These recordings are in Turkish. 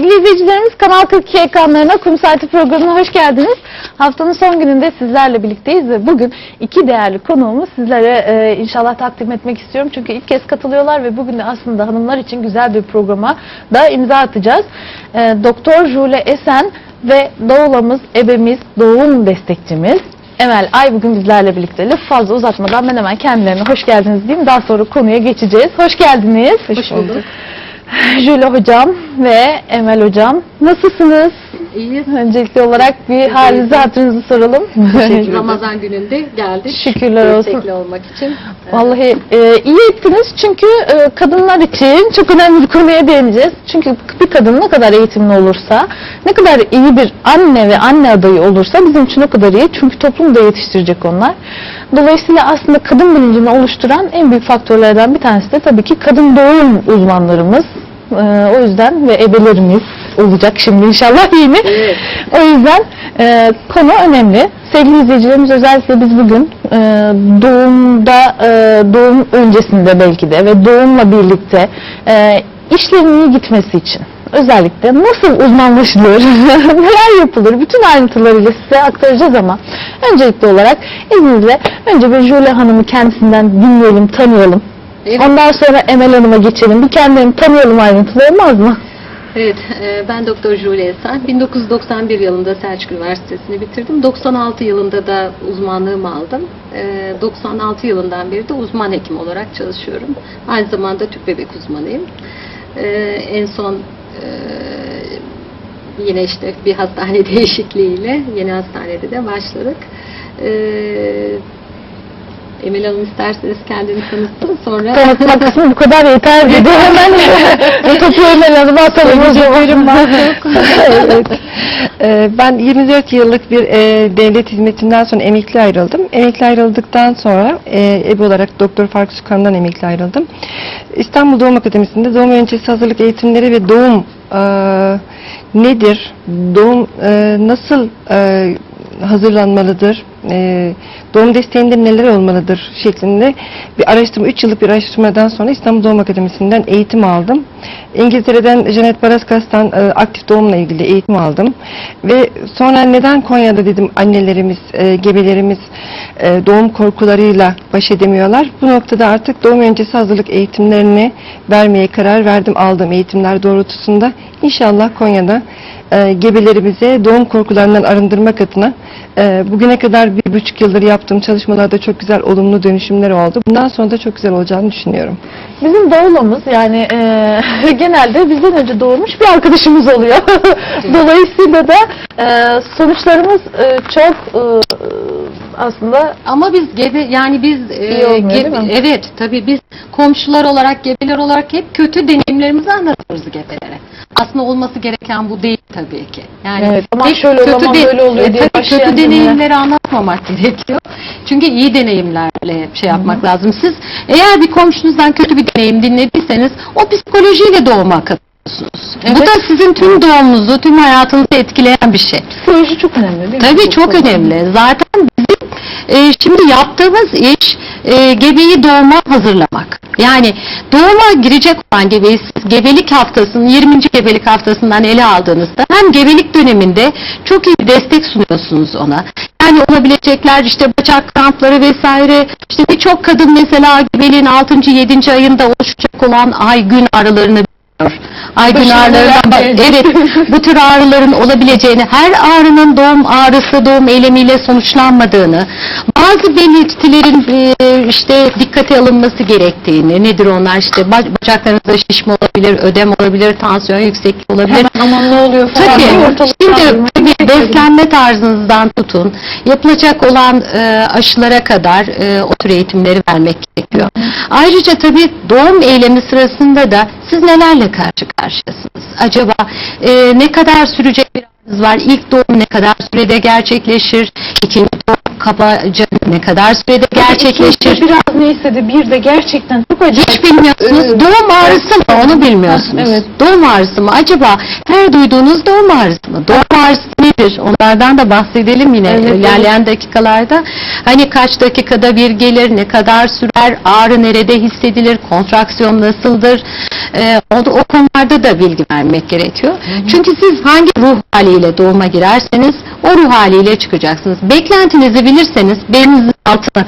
Sevgili izleyicilerimiz Kanal 42 ekranlarına Kum Saati programına hoş geldiniz. Haftanın son gününde sizlerle birlikteyiz ve bugün iki değerli konuğumu sizlere e, inşallah takdim etmek istiyorum. Çünkü ilk kez katılıyorlar ve bugün de aslında hanımlar için güzel bir programa da imza atacağız. E, Doktor Jule Esen ve doğulamız, ebemiz, doğum destekçimiz Emel Ay bugün bizlerle birlikte. Lafı fazla uzatmadan ben hemen kendilerine hoş geldiniz diyeyim. Daha sonra konuya geçeceğiz. Hoş geldiniz. Hoş bulduk. Jüle hocam ve Emel hocam nasılsınız? İyiyiz. Öncelikli olarak bir halinizi hatırınızı soralım. Ramazan gününde geldik. Şükürler olsun. Destekli olmak için. Vallahi e, iyi ettiniz çünkü e, kadınlar için çok önemli bir konuya değineceğiz. Çünkü bir kadın ne kadar eğitimli olursa, ne kadar iyi bir anne ve anne adayı olursa bizim için o kadar iyi. Çünkü toplum da yetiştirecek onlar. Dolayısıyla aslında kadın bilincini oluşturan en büyük faktörlerden bir tanesi de tabii ki kadın doğum uzmanlarımız. E, o yüzden ve ebelerimiz olacak şimdi inşallah yeni. Evet. O yüzden e, konu önemli. Sevgili izleyicilerimiz özellikle biz bugün e, doğumda, e, doğum öncesinde belki de ve doğumla birlikte e, işlerin iyi gitmesi için özellikle nasıl uzmanlaşılır, neler yapılır, bütün ayrıntılarıyla size aktaracağız ama öncelikli olarak izninizle önce bir Jule Hanım'ı kendisinden dinleyelim, tanıyalım. Evet. Ondan sonra Emel Hanım'a geçelim. Bir kendilerini tanıyalım ayrıntılı olmaz mı? Evet, e, ben Doktor Jule Esen. 1991 yılında Selçuk Üniversitesi'ni bitirdim. 96 yılında da uzmanlığımı aldım. E, 96 yılından beri de uzman hekim olarak çalışıyorum. Aynı zamanda tüp bebek uzmanıyım. E, en son e, yine işte bir hastane değişikliğiyle yeni hastanede de başladık. Emel Hanım isterseniz kendini tanıtsın sonra Tanıtma kısmı bu kadar yeter dedi. Hemen topu Emel Hanım'a atalım o zaman. Evet. Ee, Ben 24 yıllık bir e, devlet hizmetinden sonra emekli ayrıldım. Emekli ayrıldıktan sonra e, ev olarak Doktor Faruk Sükan'dan emekli ayrıldım. İstanbul Doğum Akademisi'nde doğum öncesi hazırlık eğitimleri ve doğum e, nedir, doğum e, nasıl hazırlanmalıdır, e, doğum desteğinde neler olmalıdır şeklinde bir araştırma, 3 yıllık bir araştırmadan sonra İstanbul Doğum Akademisi'nden eğitim aldım. İngiltere'den Janet Baraskas'tan e, aktif doğumla ilgili eğitim aldım. Ve sonra neden Konya'da dedim annelerimiz, e, gebelerimiz e, doğum korkularıyla baş edemiyorlar. Bu noktada artık doğum öncesi hazırlık eğitimlerini vermeye karar verdim aldığım eğitimler doğrultusunda. İnşallah Konya'da e, gebelerimize doğum korkularından arındırmak adına e, bugüne kadar bir buçuk yıldır yaptığım çalışmalarda çok güzel olumlu dönüşümler oldu. Bundan sonra da çok güzel olacağını düşünüyorum. Bizim doğulamız yani e, genelde bizden önce doğurmuş bir arkadaşımız oluyor. Dolayısıyla da e, sonuçlarımız e, çok e, aslında Ama biz gebe yani biz e, olmuyor, gebe- evet tabii biz komşular olarak gebeler olarak hep kötü deneyimlerimizi anlatıyoruz gebelere. Aslında olması gereken bu değil tabii ki. Yani Evet, hep şöyle olamam, de- böyle oluyor diye tabii kötü deneyimleri anlatmamak gerekiyor. Çünkü iyi deneyimlerle şey yapmak lazım. Siz eğer bir komşunuzdan kötü bir deneyim dinlediyseniz o psikolojiyle doğuma. Bu Evet. da sizin tüm doğumunuzu, tüm hayatınızı etkileyen bir şey. psikoloji çok önemli değil mi? Tabii çok konuda. önemli. Zaten bizim e, şimdi yaptığımız iş e, gebeyi doğuma hazırlamak. Yani doğuma girecek olan gebeyi siz gebelik haftasının 20. gebelik haftasından ele aldığınızda hem gebelik döneminde çok iyi destek sunuyorsunuz ona. Yani olabilecekler işte bacak krampları vesaire. İşte birçok kadın mesela gebeliğin 6. 7. ayında oluşacak olan ay gün ağrılarını biliyor. Ay gün Başına ağrılarından neler geldi? evet bu tür ağrıların olabileceğini, her ağrının doğum ağrısı, doğum eylemiyle sonuçlanmadığını, bazı belirtilerin e, işte dikkate alınması gerektiğini, nedir onlar işte bac- bacaklarınızda şişme olabilir, ödem olabilir, tansiyon yüksekliği olabilir. Hemen aman ne oluyor falan. Tabii. Şimdi tabii beslenme tarzınızdan tutun, yapılacak olan e, aşılara kadar e, o tür eğitimleri vermek gerekiyor. Ayrıca tabii doğum eylemi sırasında da siz nelerle karşı karşıyasınız? Acaba e, ne kadar sürecek bir ağrınız var? İlk doğum ne kadar sürede gerçekleşir? İkinci doğum kabaca ne kadar sürede gerçekleşir? Biraz neyse de bir de gerçekten çok acayip. Hiç bilmiyorsunuz. Doğum ağrısı mı? Onu bilmiyorsunuz. Evet. Doğum ağrısı mı? Acaba her duyduğunuz doğum ağrısı mı? Doğum ağrısı nedir? Onlardan da bahsedelim yine Evet, ilerleyen dakikalarda. Hani kaç dakikada bir gelir, ne kadar sürer, ağrı nerede hissedilir, kontraksiyon nasıldır? Ee, o, o konularda da bilgi vermek gerekiyor. Çünkü siz hangi ruh haliyle doğuma girerseniz o ruh haliyle çıkacaksınız. Beklentinizi bilirseniz beyninizin altını,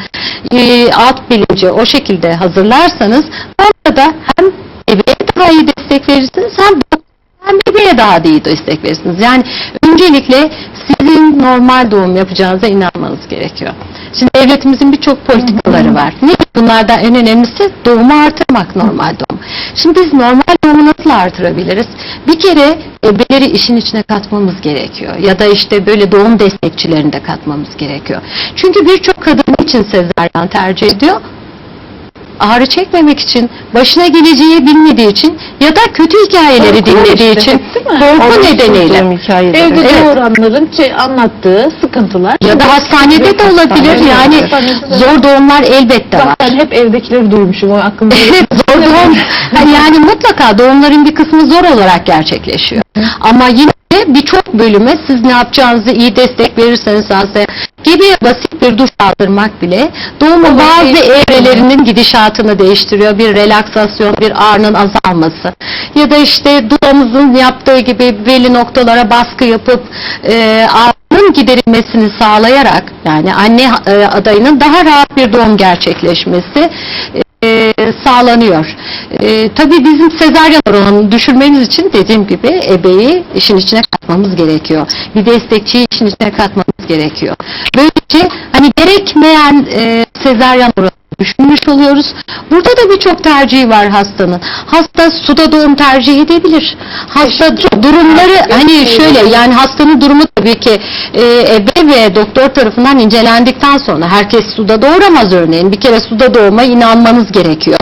e, alt bilinci o şekilde hazırlarsanız orada da hem bebeğe daha iyi destek verirsiniz hem bebeğe daha da iyi destek verirsiniz. Yani öncelikle sizin normal doğum yapacağınıza inanmanız gerekiyor. Şimdi devletimizin birçok politikaları var. Ne? Bunlardan en önemlisi doğumu artırmak normal doğum. Şimdi biz normal doğumu nasıl artırabiliriz? Bir kere ebeleri işin içine katmamız gerekiyor. Ya da işte böyle doğum destekçilerini de katmamız gerekiyor. Çünkü birçok kadın için sezaryen tercih ediyor? Ağrı çekmemek için, başına geleceği bilmediği için ya da kötü hikayeleri Korku dinlediği işte, için, korku nedeniyle. Evde Evet. doğuranların anlattığı sıkıntılar. Ya da hastanede de olabilir Hastanede, yani hastanede de. zor doğumlar elbette var. Ben hep evdekileri duymuşum o aklımda. zor doğum yani mutlaka doğumların bir kısmı zor olarak gerçekleşiyor. Ama yine birçok bölüme siz ne yapacağınızı iyi destek verirseniz hastaya gebeye basit bir duş aldırmak bile doğumun bazı evrelerinin gidişatını değiştiriyor. Bir relaksasyon, bir ağrının azalması ya da işte dudağımızın yaptığı gibi belli noktalara baskı yapıp e, ağrının giderilmesini sağlayarak yani anne e, adayının daha rahat bir doğum gerçekleşmesi e, sağlanıyor. E, tabii bizim sezaryen oranını düşürmemiz için dediğim gibi ebeyi işin içine katmamız gerekiyor. Bir destekçiyi işin içine katmamız gerekiyor. Böylece hani gerekmeyen e, sezaryen oranı düşünmüş oluyoruz. Burada da birçok tercihi var hastanın. Hasta suda doğum tercih edebilir. Hasta durumları hani şöyle yani hastanın durumu tabii ki e, ebe ve doktor tarafından incelendikten sonra herkes suda doğuramaz örneğin. Bir kere suda doğuma inanmanız gerekiyor.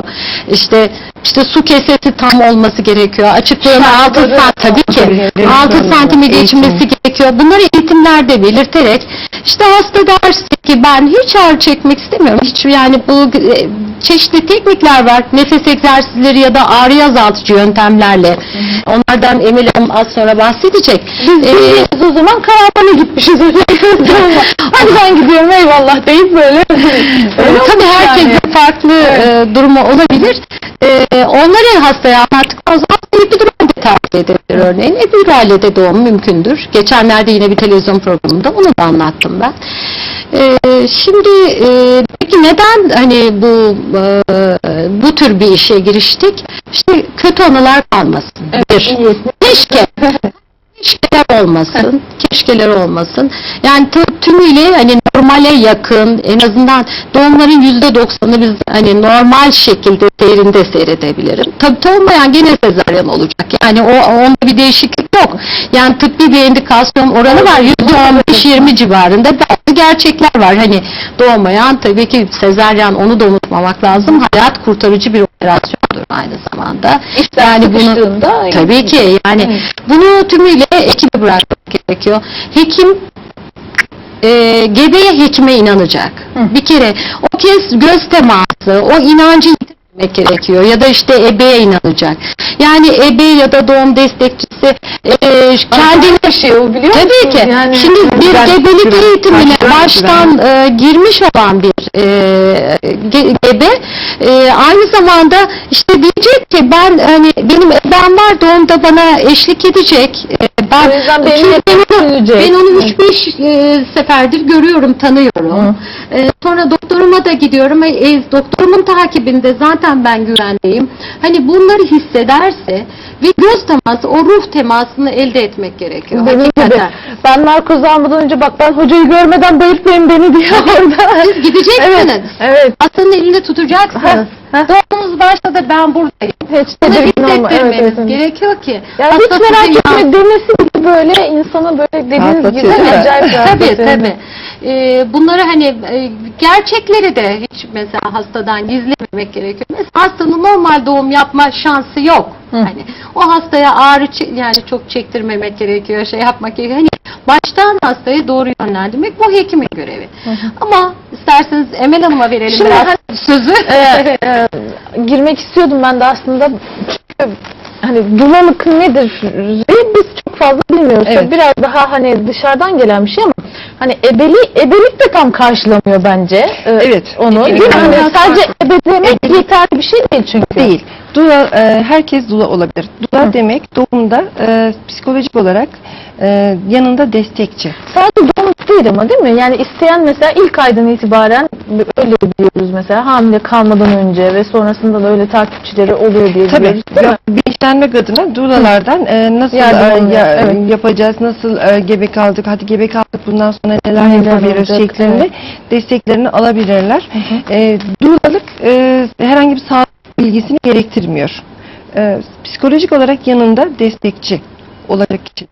İşte işte su kesesi tam olması gerekiyor. Açıklığını 6 saat tabii ki Tabii, 6 eğitim. santime geçmesi gerekiyor. Bunları eğitimlerde belirterek işte hasta derse ki ben hiç ağrı çekmek istemiyorum. Hiç yani bu e, çeşitli teknikler var. Nefes egzersizleri ya da ağrı azaltıcı yöntemlerle. Onlardan Emel Hanım az sonra bahsedecek. Ee, Biz o zaman karavana gitmişiz. Hadi ben gidiyorum eyvallah deyip böyle. Ee, tabii herkesin farklı e, durumu olabilir. E, onları hastaya anlattıktan sonra hasta epiduralde tercih edebilir örneğin. Epiduralde de doğum mümkündür. Geçenlerde yine bir televizyon programında onu da anlattım ben. E, şimdi e, peki neden hani bu e, bu tür bir işe giriştik? İşte kötü anılar kalmasın. Bir. Keşke keşkeler olmasın, keşkeler olmasın. Yani tü- tümüyle hani normale yakın, en azından doğumların yüzde doksanı biz hani normal şekilde seyrinde seyredebilirim. Tabii olmayan gene sezaryen olacak. Yani o onda bir değişiklik yok. Yani tıbbi bir indikasyon oranı var. Yüzde on beş yirmi civarında bazı gerçekler var. Hani doğmayan tabii ki sezaryen onu da unutmamak lazım. Hayat kurtarıcı bir operasyondur aynı zamanda. Yani bunu Tabii ki yani bunu tümüyle ekibe bırakmak gerekiyor. Hekim e, gebeye hekime inanacak. Bir kere o kez göz teması, o inancı yitirmemek gerekiyor ya da işte ebeye inanacak. Yani ebe ya da doğum destekçisi e, kendini bir şey o biliyor Tabii musunuz? ki. Yani, Şimdi bir güven- gebelik eğitimine baştan e, girmiş olan bir e, ge- gebe e, aynı zamanda işte diyecek ki ben hani benim ebem var doğumda bana eşlik edecek. E, ben, O beni ben ben onu 3-5 e, seferdir görüyorum, tanıyorum. E, sonra doktoruma da gidiyorum. E, e, doktorumun takibinde zaten ben güvendeyim. Hani bunları hissederse ve göz teması, o ruh temasını elde etmek gerekiyor. Benim gibi. Hakikaten. Ben narkoz almadan önce bak ben hocayı görmeden bayıltmayın beni diye orada. Siz gideceksiniz. Evet. Evet. Hastanın elinde tutacaksınız. Varsa da ben buradayım. Hiç Bunu hissettirmeniz evet, evet. gerekiyor ki. Yani hiç merak etme demesi gibi böyle insana böyle dediğiniz gibi acayip Tabii tabii. E, bunları hani e, gerçekleri de hiç mesela hastadan gizlememek gerekiyor. Mesela hastanın normal doğum yapma şansı yok. Hani o hastaya ağrı yani çok çektirmemek gerekiyor, şey yapmak gerekiyor. Hani baştan hastayı doğru yönlendirmek bu hekimin görevi. Ama isterseniz Emel Hanım'a verelim Şimdi biraz hani- sözü. Ee, e, girmek istiyordum ben de aslında çünkü hani dulalık nedir biz çok fazla bilmiyoruz. Evet. Biraz daha hani dışarıdan gelen bir şey ama hani ebeli, ebelik de tam karşılamıyor bence. Ee, Evet. Onu değil mi? Hani sadece ebelemek yeterli bir şey değil çünkü. Değil. Dula, e, herkes dula olabilir. Dula demek doğumda e, psikolojik olarak e, yanında destekçi. Sadece doğum değil ama değil mi? Yani isteyen mesela ilk aydan itibaren öyle biliyoruz mesela hamile kalmadan önce ve sonrasında da öyle takipçileri oluyor diye Tabii. biliyoruz? Ya, bilinçlenmek adına dulalardan e, nasıl Yardım e, ya- evet. yapacağız, nasıl e, gebe kaldık, hadi gebe kaldık bundan sonra neler Neler yapabiliriz şeklinde evet. desteklerini alabilirler. E, dulalık e, herhangi bir sağlık bilgisini gerektirmiyor. E, psikolojik olarak yanında destekçi olacak kişi.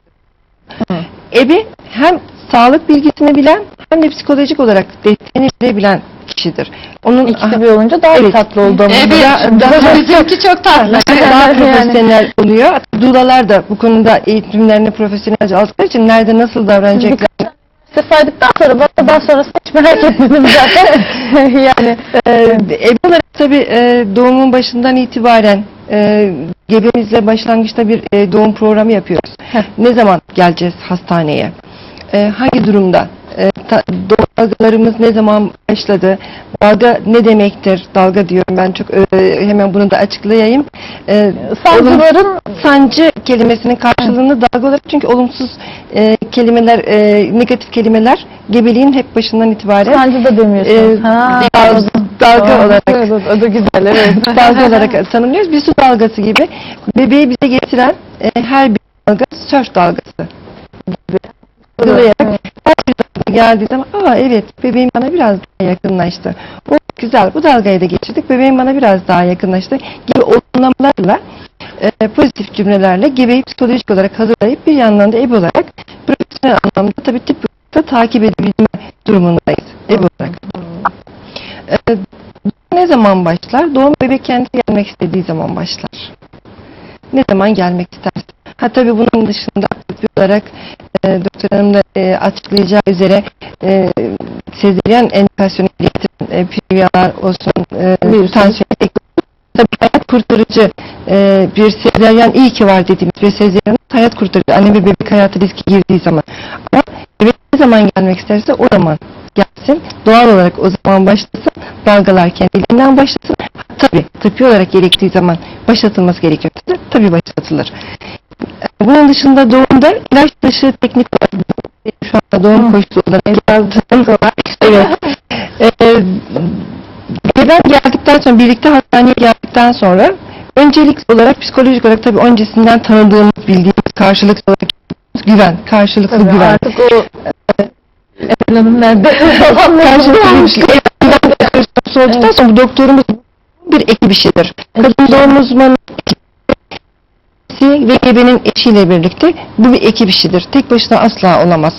Hı. Ebe hem sağlık bilgisini bilen hem de psikolojik olarak desteğini bilebilen kişidir. Onun İkisi bir olunca daha Evet. tatlı oldu ama. Evet, Daha- daha- bizimki çok tatlı. daha Yani. profesyonel oluyor. Dulalar da bu konuda eğitimlerini profesyonelce aldıkları için nerede nasıl davranacaklar İşte saydıktan sonra bana daha sonrasını hiç merak etmedim zaten. yani Ee, ebe olarak tabii e, doğumun başından itibaren e, gebemizle başlangıçta bir e, doğum programı yapıyoruz. Ne zaman geleceğiz hastaneye? E, hangi durumda? E, ta- doğum dalgalarımız ne zaman başladı? Dalga ne demektir? Dalga diyorum ben çok e, hemen bunu da açıklayayım. E, sancıların sancı kelimesinin karşılığını dalga olarak çünkü olumsuz e, kelimeler, e, negatif kelimeler gebeliğin hep başından itibaren sancı da demiyorsunuz. Ee, ha, dalga Tamam, olarak. Evet, o da güzel evet. dalga olarak tanımlıyoruz. Bir su dalgası gibi bebeği bize getiren e, her bir dalga sörf dalgası. Bir dalga geldiği zaman aa evet bebeğim bana biraz daha yakınlaştı. O güzel bu dalgayı da geçirdik bebeğim bana biraz daha yakınlaştı gibi olumlamalarla e, pozitif cümlelerle gebeyi psikolojik olarak hazırlayıp bir yandan da ebe olarak profesyonel anlamda tabii tip da takip edebilme durumundayız ebe olarak. E, ne zaman başlar? Doğum bebek kendisi gelmek istediği zaman başlar. Ne zaman gelmek isterse. Ha tabii bunun dışında olarak e, doktor hanım da e, açıklayacağı üzere e, sezeryen endikasyonu getiren e, PVA'lar olsun, e, tansiyon tabii hayat kurtarıcı e, bir sezeryen iyi ki var dediğimiz bir sezeryen hayat kurtarıcı. Anne ve bebek hayatı riski girdiği zaman. Ama bebek ne zaman gelmek isterse o zaman gelsin. Doğal olarak o zaman başlasın. Dalgalar kendiliğinden başlasın. Tabii tıbbi olarak gerektiği zaman başlatılması gerekiyor. Tabii başlatılır. Bunun dışında doğumda ilaç dışı teknik olarak şu anda doğum koşulu olan evladığım var. Evet. Ee, geldikten sonra birlikte hastaneye geldikten sonra öncelik olarak psikolojik olarak tabii öncesinden tanıdığımız bildiğimiz karşılıklı olarak güven, karşılıklı Tabii güven. artık o Emel Hanım nerede? Karşılıklı bir şey. Olduktan sonra bu doktorumuz bir ekip işidir. Kadın doğum uzmanı ve gebenin eşiyle birlikte bu bir ekip işidir. Tek başına asla olamaz.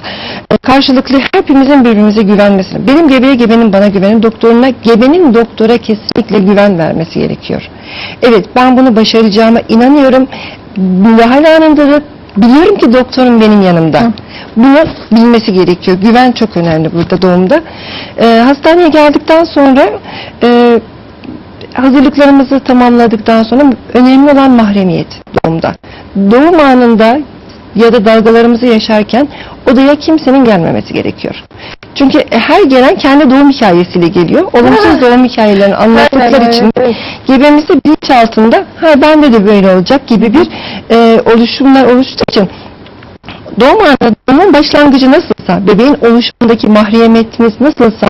E, Karşılıklı hepimizin birbirimize güvenmesini. Benim gebeye gebenin bana güvenin, doktoruna gebenin doktora kesinlikle güven vermesi gerekiyor. Evet ben bunu başaracağıma inanıyorum. Müdahale anında da biliyorum ki doktorum benim yanımda. Bunu bilmesi gerekiyor. Güven çok önemli burada doğumda. E, hastaneye geldikten sonra e, hazırlıklarımızı tamamladıktan sonra önemli olan mahremiyet doğumda. Doğum anında ya da dalgalarımızı yaşarken odaya kimsenin gelmemesi gerekiyor. Çünkü her gelen kendi doğum hikayesiyle geliyor. Olumsuz doğum hikayelerini anlattıkları için evet. gebemizde bilinç altında ha bende de böyle olacak gibi bir e, oluşumlar oluştuğu için doğum doğumun başlangıcı nasılsa, bebeğin oluşumundaki mahremiyetimiz nasılsa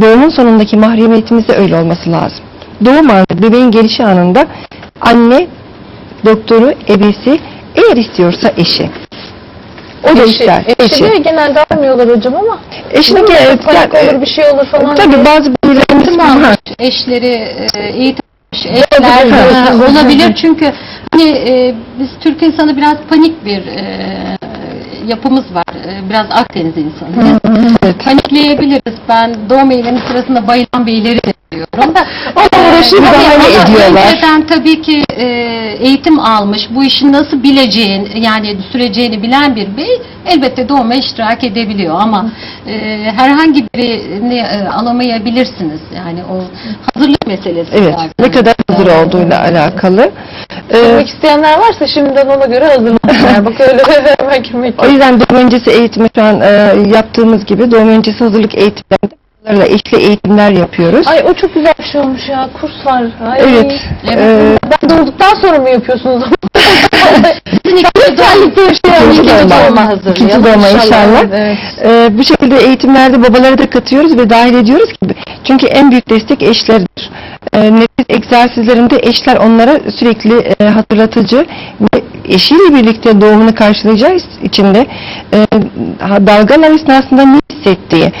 doğumun sonundaki mahremiyetimiz de öyle olması lazım. Doğum anında, bebeğin gelişi anında anne, doktoru, ebesi, eğer istiyorsa eşi. O da ister. Eşi de genelde almıyorlar hocam ama. Eşine Değil gel- Panik gel- olur bir şey olur falan. Tabii diye. bazı Ha, almış eşleri, e, eğitim almış eşler e, olabilir çünkü hani e, biz Türk insanı biraz panik bir e, yapımız var. E, biraz Akdeniz insanıyız. Panikleyebiliriz. Ben doğum eylemi sırasında bayılan beyleri de görüyorum. uğraşıp Ee, bahane ama ediyorlar. Önceden tabii ki e, eğitim almış, bu işi nasıl bileceğin, yani süreceğini bilen bir bey elbette doğuma iştirak edebiliyor ama e, herhangi birini e, alamayabilirsiniz. Yani o hazırlık meselesi. Evet. zaten. Ne kadar hazır Evet. olduğuyla alakalı. Ee, Girmek isteyenler varsa şimdiden ona göre hazırlansınlar. Bak öyle hemen girmek O yüzden doğum öncesi eğitimi şu an e, yaptığımız gibi doğum öncesi hazırlık eğitimlerinde bunlarla eşli eğitimler yapıyoruz. Ay o çok güzel bir şey olmuş ya. Kurs var. Ay. evet. Evet. e, Ben doğduktan sonra mı yapıyorsunuz? Özellikle İkinci ikinci doğuma. İkinci doğuma inşallah. Evet. e, bu şekilde eğitimlerde babaları da katıyoruz ve dahil ediyoruz ki çünkü en büyük destek eşlerdir. E, nefes egzersizlerinde eşler onlara sürekli e, hatırlatıcı ve eşiyle birlikte doğumunu karşılayacağı içinde e, ha- dalgalar esnasında ne hissettiği,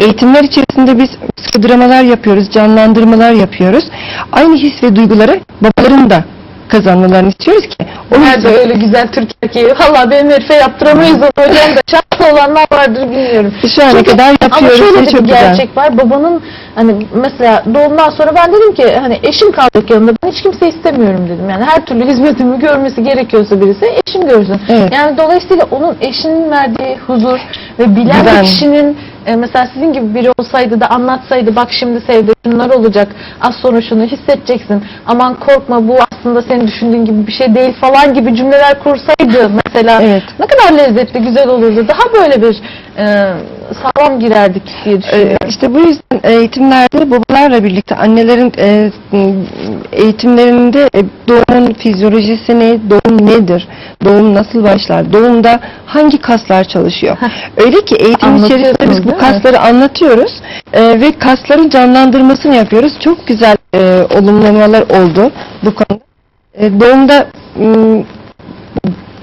eğitimler içerisinde biz psikodramalar yapıyoruz, canlandırmalar yapıyoruz. Aynı his ve duyguları babaların da kazanmalarını istiyoruz ki. O Nerede yüzden öyle güzel Türk erkeği? Valla benim herife yaptıramayız onu hocam da şanslı olanlar vardır bilmiyorum. şu ana Çünkü- kadar Ama yapıyoruz şöyle ve de çok bir güzel. gerçek var. Babanın hani mesela doğumdan sonra ben dedim ki hani eşim kalacak yanında ben hiç kimse istemiyorum dedim. Yani her türlü hizmetimi görmesi gerekiyorsa birisi eşim görsün. Evet. Yani dolayısıyla onun eşinin verdiği huzur ve bilen Güven. bir kişinin e, mesela sizin gibi biri olsaydı da anlatsaydı bak şimdi sevde şunlar olacak az sonra şunu hissedeceksin. Aman korkma bu aslında senin düşündüğün gibi bir şey değil falan gibi cümleler kursaydı mesela Evet. ne kadar lezzetli güzel olurdu daha böyle bir e, sağlam girerdik diye Ee, düşünüyorum. İşte bu yüzden eğitimlerde babalarla birlikte annelerin e, eğitimlerinde e, doğumun fizyolojisi ne, doğum nedir, doğum nasıl başlar, doğumda hangi kaslar çalışıyor. Öyle ki eğitim içerisinde biz bu değil mi? kasları anlatıyoruz e, ve kasların canlandırmasını yapıyoruz. Çok güzel e, olumlamalar oldu bu konuda. E, doğumda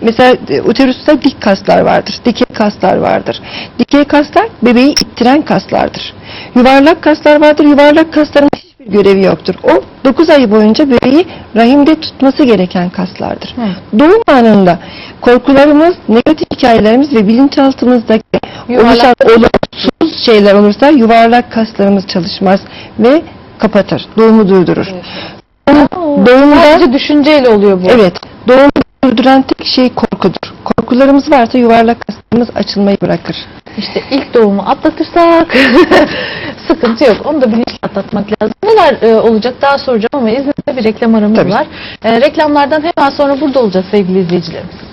Mesela e, uterusta dik kaslar vardır, dikey kaslar vardır. Dikey kaslar bebeği ittiren kaslardır. Yuvarlak kaslar vardır, yuvarlak kasların hiçbir görevi yoktur. O 9 ay boyunca bebeği rahimde tutması gereken kaslardır. Hı. Doğum anında korkularımız, negatif hikayelerimiz ve bilinçaltımızdaki oluşan olumsuz şeyler olursa yuvarlak kaslarımız çalışmaz ve kapatır, doğumu durdurur. Doğumda Sadece düşünceyle oluyor bu. Evet. Doğumu durduran tek şey korkudur. Korkularımız varsa yuvarlak kaslarımız açılmayı bırakır. İşte ilk doğumu atlatırsak sıkıntı yok. Onu da bilinçli atlatmak lazım. Neler e, olacak daha soracağım ama izninizle bir reklam aramız Tabii. var. E, reklamlardan hemen sonra burada olacağız sevgili izleyicilerimiz.